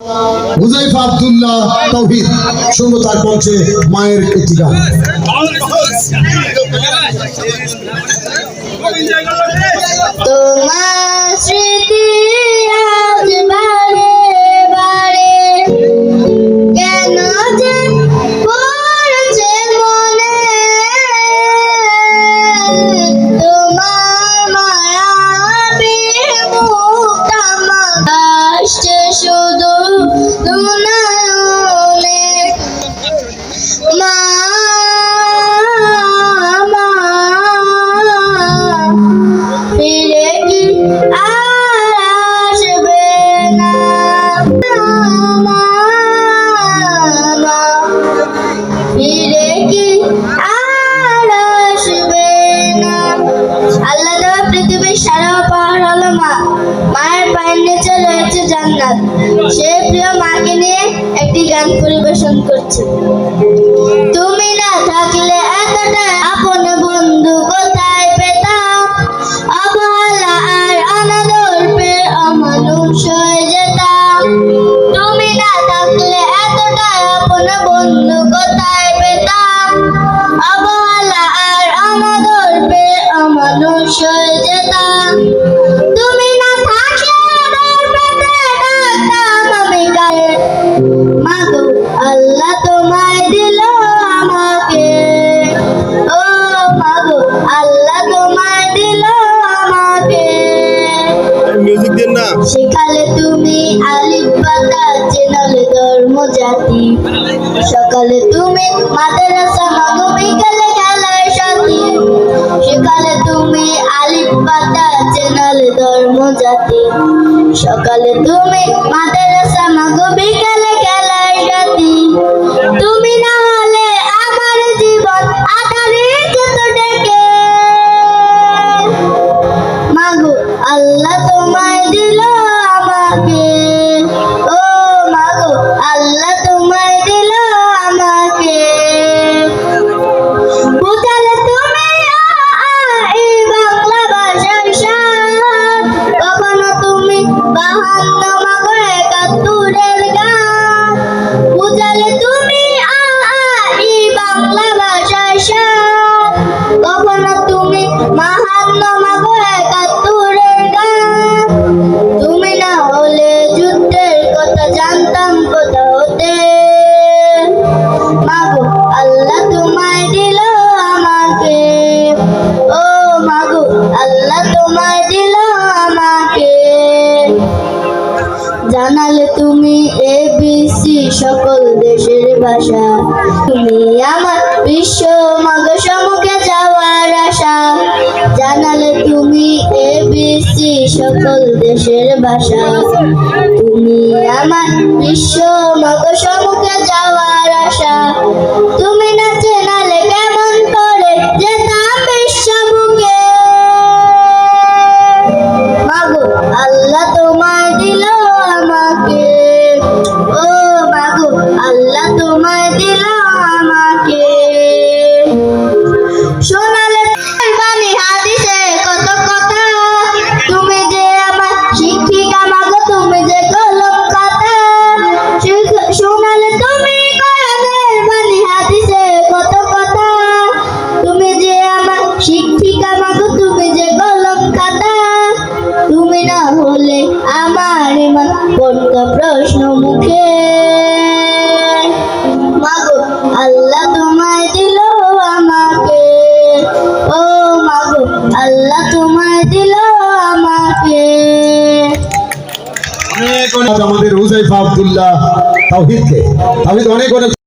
হুজাইফা আব্দুল্লাহ তৌহিদ শুনব তার কণ্ঠে মায়ের একটি গান। তোমার মা, মায়ের পায়ের নিচে রয়েছে জান্নাত। সে প্রিয় মাকে নিয়ে একটি গান পরিবেশন করছে। তুমি না থাকলে এতটা আপন বন্ধু কোথায় পেতাম? অবহেলা আর অনাদর পেয়ে অমানুষ হয়ে যেতাম। তুমি না থাকলে এতটা আপন বন্ধু কোথায় পেতাম? অবহেলা আর অনাদর পেয়ে অমানুষ হয়ে যেতাম। জাতি সকালে তুমি মাদ্রাসা মাগো বিকালে খেলায় সাথী সেকালে তুমি আলিফ পাতা চেনালে ধর্ম জাতি। সকালে তুমি মাদ্রাসা মাগো বিকালে খেলায় সাথী তুমি না হলে আমার জীবন আধারে যেত ডেকে। মাগো, আল্লাহ তোমায় দিল আমাকে। আল্লাহ তোমায় দিল আমাকে ও আল্লাহ তোমায় দিল আমাকে জানালে তুমি এবিসি সকল দেশের ভাষা। তুমি আমার বিশ্ব মাগ, সম্মুখে যাওয়ার আশা। জানালে তুমি সকল দেশের ভাষা। তুমি আমার বিশ্ব মাগ, সম্মুখে যাওয়ার তুমি না চেনালে কেমন করে যেতাম বিশ্বমুখে মাগো, আল্লাহ তোমায় দিল আমাকে। ও মাগো, আল্লাহ তোমায় দিল আমাকে। দিল আমাকে। অনেক আমাদের হুজাইফা আব্দুল্লাহ তাওহিদকে। তাওহিদ অনেক অনেক